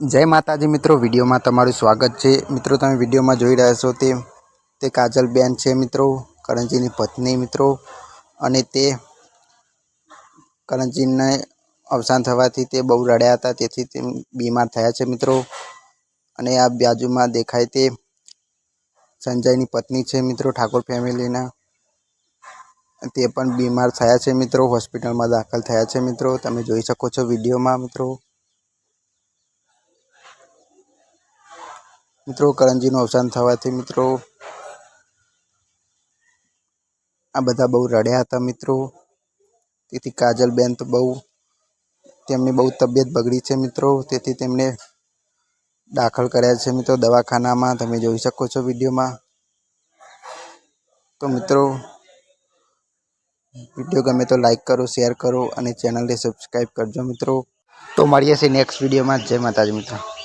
જય માતાજી મિત્રો, વિડીયોમાં તમારું સ્વાગત છે. મિત્રો, તમે વિડીયોમાં જોઈ રહ્યા છો તે તે કાજલબેન છે મિત્રો, કરણજીની પત્ની મિત્રો, અને તે કરણજીને અવસાન થવાથી તે બહુ રડ્યા હતા, તેથી તે બીમાર થયા છે મિત્રો. અને આ બાજુમાં દેખાય તે સંજયની પત્ની છે મિત્રો, ઠાકોર ફેમિલીના. તે પણ બીમાર થયા છે મિત્રો, હોસ્પિટલમાં દાખલ થયા છે મિત્રો. તમે જોઈ શકો છો વિડીયોમાં મિત્રો. મિત્રો, કરણજીનું અવસાન થવાથી મિત્રો, આ બધા બહુ રડ્યા હતા મિત્રો. તેથી કાજલબેન તો બહુ, તેમની બહુ તબિયત બગડી છે મિત્રો. તેથી તેમને દાખલ કર્યા છે મિત્રો દવાખાનામાં. તમે જોઈ શકો છો વિડીયોમાં. તો મિત્રો, વીડિયો ગમે તો લાઈક કરો, શેર કરો અને ચેનલને સબસ્ક્રાઈબ કરજો મિત્રો. તો મળીએ છીએ નેક્સ્ટ વિડીયોમાં. જય માતાજી મિત્રો.